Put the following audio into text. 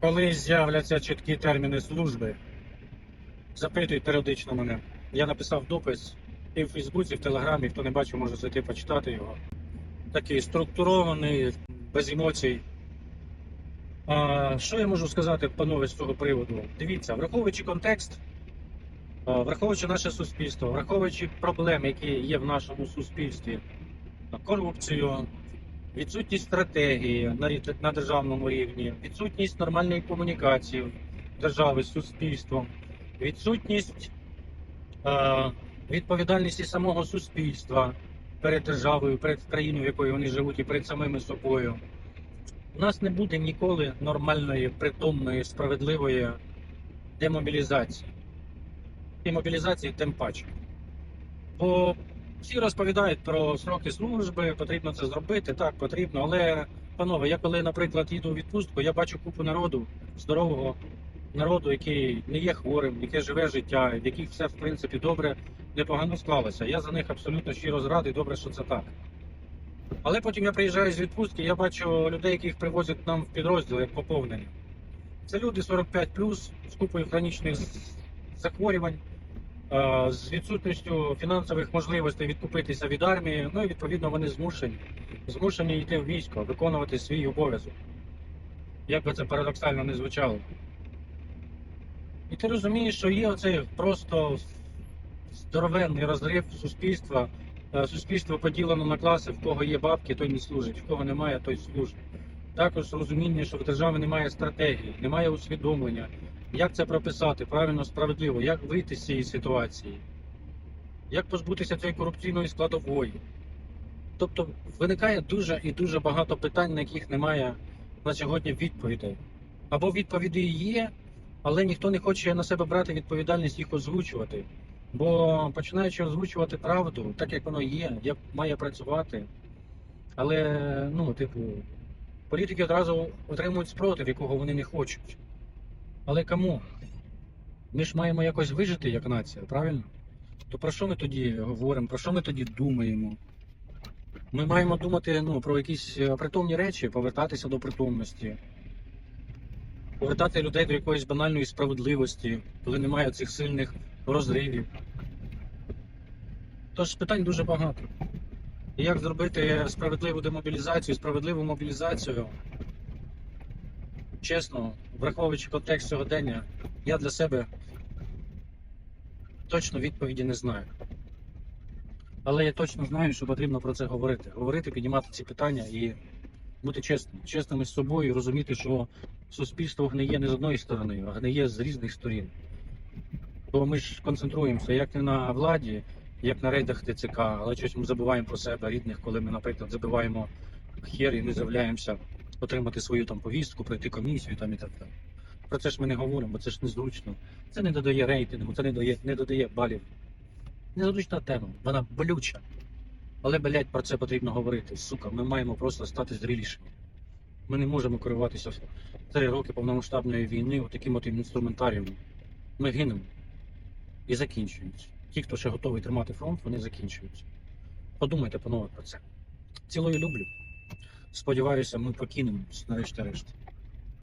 Коли з'являться чіткі терміни служби, запитують періодично мене. Я написав допис і в Фейсбуці, і в Телеграмі, хто не бачив, може зайти почитати його. Такий структурований, без емоцій. А, що я можу сказати, панове, з цього приводу? Дивіться, враховуючи контекст, враховуючи наше суспільство, враховуючи проблеми, які є в нашому суспільстві, корупцію, відсутність стратегії на, державному рівні, відсутність нормальної комунікації держави з суспільством, відсутність е, відповідальності самого суспільства перед державою, перед країною, в якої вони живуть, і перед самими собою. У нас не буде ніколи нормальної, притомної, справедливої демобілізації. І мобілізації тим паче. Бо всі розповідають про сроки служби, потрібно це зробити, так, потрібно. Але, панове, я коли, наприклад, їду у відпустку, я бачу купу народу, здорового народу, який не є хворим, яке живе життя, в яких все в принципі добре, непогано склалося. Я за них абсолютно щиро зрадий, добре, що це так. Але потім я приїжджаю з відпустки, я бачу людей, яких привозять нам в підрозділ як поповнення. Це люди 45 з купою хронічних захворювань, з відсутністю фінансових можливостей відкупитися від армії. Ну і відповідно вони змушені, змушені йти в військо, виконувати свій обов'язок. Як би це парадоксально не звучало. І ти розумієш, що є оцей просто здоровенний розрив суспільства. Е, Суспільство поділено на класи, в кого є бабки, той не служить, в кого немає, той служить. Також розуміння, що в держави немає стратегії, немає усвідомлення, як це прописати правильно, справедливо, як вийти з цієї ситуації, як позбутися цієї корупційної складової. Тобто виникає дуже і дуже багато питань, на яких немає на сьогодні відповідей. Або відповіді є, але ніхто не хоче на себе брати відповідальність їх озвучувати. Бо починаючи озвучувати правду, так як воно є, як має працювати. Але, ну, типу, політики одразу отримують спротив, якого вони не хочуть. Але кому? Ми ж маємо якось вижити як нація, правильно? То про що ми тоді говоримо, про що ми тоді думаємо? Ми маємо думати ну, про якісь е, притомні речі, повертатися до притомності, повертати людей до якоїсь банальної справедливості, коли немає цих сильних розривів. Тож питань дуже багато. І як зробити справедливу демобілізацію, справедливу мобілізацію? Чесно, враховуючи контекст сьогодення, я для себе точно відповіді не знаю. Але я точно знаю, що потрібно про це говорити. Говорити, піднімати ці питання і бути чесним, чесними з собою, і розуміти, що суспільство гниє не з одної сторони, а гниє з різних сторін. Бо ми ж концентруємося як не на владі, як на рейдах ТЦК, але щось ми забуваємо про себе рідних, коли ми, наприклад, забиваємо хер і не з'являємося отримати свою там повістку, пройти комісію там і так далі. Про це ж ми не говоримо, бо це ж незручно. Це не додає рейтингу, це не додає, не додає балів. Незручна тема, вона болюча. Але, блядь, про це потрібно говорити. Сука, ми маємо просто стати зрілішими. Ми не можемо керуватися три роки повномасштабної війни таким от інструментарієм. Ми гинемо і закінчуються. Ті, хто ще готовий тримати фронт, вони закінчуються. Подумайте, панове, про це. Цілою люблю. Сподіваюся, ми покинемо нарешті решт.